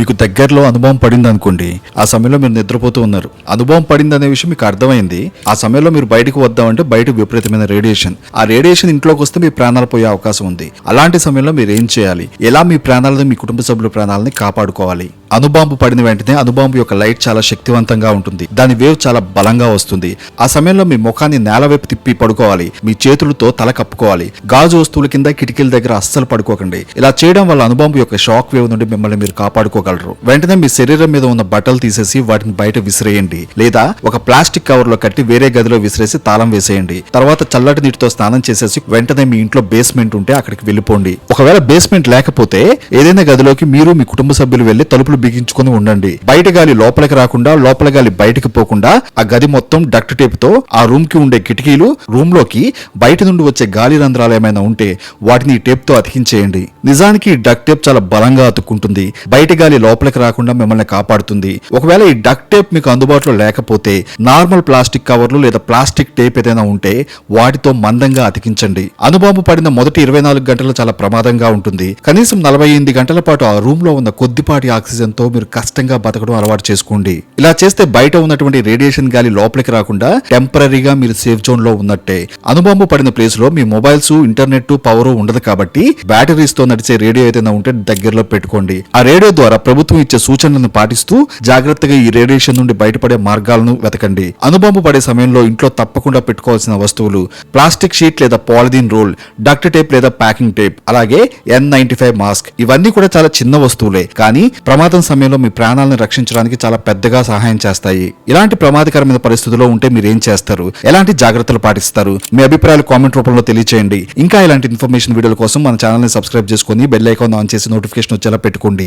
మీకు దగ్గరలో అనుభవం పడింది అనుకోండి ఆ సమయంలో మీరు నిద్రపోతూ ఉన్నారు. అనుభవం పడింది అనే విషయం మీకు అర్థమైంది. ఆ సమయంలో మీరు బయటకు వద్దామంటే బయట విపరీతమైన రేడియేషన్. ఆ రేడియేషన్ ఇంట్లోకి వస్తే మీ ప్రాణాలు పోయే అవకాశం ఉంది. అలాంటి సమయంలో మీరు ఏం చేయాలి? ఎలా మీ ప్రాణాలను మీ కుటుంబ సభ్యుల ప్రాణాలని కాపాడుకోవాలి? అణుబాంబు పడిన వెంటనే అణుబాంబు యొక్క లైట్ చాలా శక్తివంతంగా ఉంటుంది. దాని వేవ్ చాలా బలంగా వస్తుంది. ఆ సమయంలో మీ ముఖాన్ని నేల వైపు తిప్పి పడుకోవాలి. మీ చేతులతో తల కప్పుకోవాలి. గాజు వస్తువుల కింద కిటికీల దగ్గర అస్సలు పడుకోకండి. ఇలా చేయడం వల్ల అణుబాంబు యొక్క షాక్ వేవ్ నుండి మిమ్మల్ని మీరు కాపాడుకోగలరు. వెంటనే మీ శరీరం మీద ఉన్న బట్టలు తీసేసి వాటిని బయట విసిరేయండి. లేదా ఒక ప్లాస్టిక్ కవర్లో కట్టి వేరే గదిలో విసిరేసి తాళం వేసేయండి. తర్వాత చల్లటి నీటితో స్నానం చేసేసి వెంటనే మీ ఇంట్లో బేస్మెంట్ ఉంటే అక్కడికి వెళ్ళిపోండి. ఒకవేళ బేస్మెంట్ లేకపోతే ఏదైనా గదిలోకి మీరు మీ కుటుంబ సభ్యులు వెళ్ళి తలుపులు బిగించుకొని ఉండండి. బయట గాలి లోపలికి రాకుండా లోపల గాలి బయటకు పోకుండా ఆ గది మొత్తం డక్ట్ టేప్తో ఆ రూమ్కి ఉండే కిటికీలు రూమ్లోకి బయట నుండి వచ్చే గాలి రంధ్రాలు ఏమైనా ఉంటే వాటిని ఈ టేప్తో అతికించేయండి. నిజానికి డక్ట్ టేప్ చాలా బలంగా అతుక్కుంటుంది. బయట గాలి లోపలికి రాకుండా మిమ్మల్ని కాపాడుతుంది. ఒకవేళ ఈ డక్ టేప్ మీకు అందుబాటులో లేకపోతే నార్మల్ ప్లాస్టిక్ కవర్లు లేదా ప్లాస్టిక్ టేప్ ఏదైనా ఉంటే వాటితో మందంగా అతికించండి. అనుబాంబు పడిన మొదటి ఇరవై నాలుగు గంటలు చాలా ప్రమాదంగా ఉంటుంది. కనీసం నలభై ఎనిమిది గంటల పాటు ఆ రూమ్లో ఉన్న కొద్దిపాటి ఆక్సిజన్తో మీరు కష్టంగా బతకడం అలవాటు చేసుకోండి. ఇలా చేస్తే బయట ఉన్నటువంటి రేడియేషన్ గాలి లోపలికి రాకుండా టెంపరీగా మీరు సేఫ్ జోన్లో ఉన్నట్టే. అనుబాంబు పడిన ప్లేస్లో మీ మొబైల్స్ ఇంటర్నెట్ పవర్ ఉండదు కాబట్టి బ్యాటరీస్తో నడిచే రేడియో ఏదైనా ఉంటే దగ్గరలో పెట్టుకోండి. ఆ రేడియో ద్వారా ప్రభుత్వం ఇచ్చే సూచనలను పాటిస్తూ జాగ్రత్తగా ఈ రేడియేషన్ నుండి బయటపడే మార్గాలను వెతకండి. అనుబాంబు పడే సమయంలో ఇంట్లో తప్పకుండా పెట్టుకోవాల్సిన వస్తువులు ప్లాస్టిక్ షీట్ లేదా పాలిథీన్ రోల్ డక్ట్ టేప్ లేదా ప్యాకింగ్ టేప్ అలాగే ఎన్ నైన్టీ ఫైవ్ మాస్క్. ఇవన్నీ కూడా చాలా చిన్న వస్తువులే కానీ ప్రమాదం సమయంలో మీ ప్రాణాలను రక్షించడానికి చాలా పెద్దగా సహాయం చేస్తాయి. ఇలాంటి ప్రమాదకరమైన పరిస్థితుల్లో ఉంటే మీరు ఏం చేస్తారు? ఎలాంటి జాగ్రత్తలు పాటిస్తారు? మీ అభిప్రాయాలు కామెంట్ రూపంలో తెలియచేయండి. ఇంకా ఇలాంటి ఇన్ఫర్మేషన్ వీడియోల కోసం మన ఛానల్ని సబ్స్క్రైబ్ చేసుకుని బెల్ ఐకాన్ ఆన్ చేసి నోటిఫికేషన్ వచ్చేలా పెట్టుకోండి.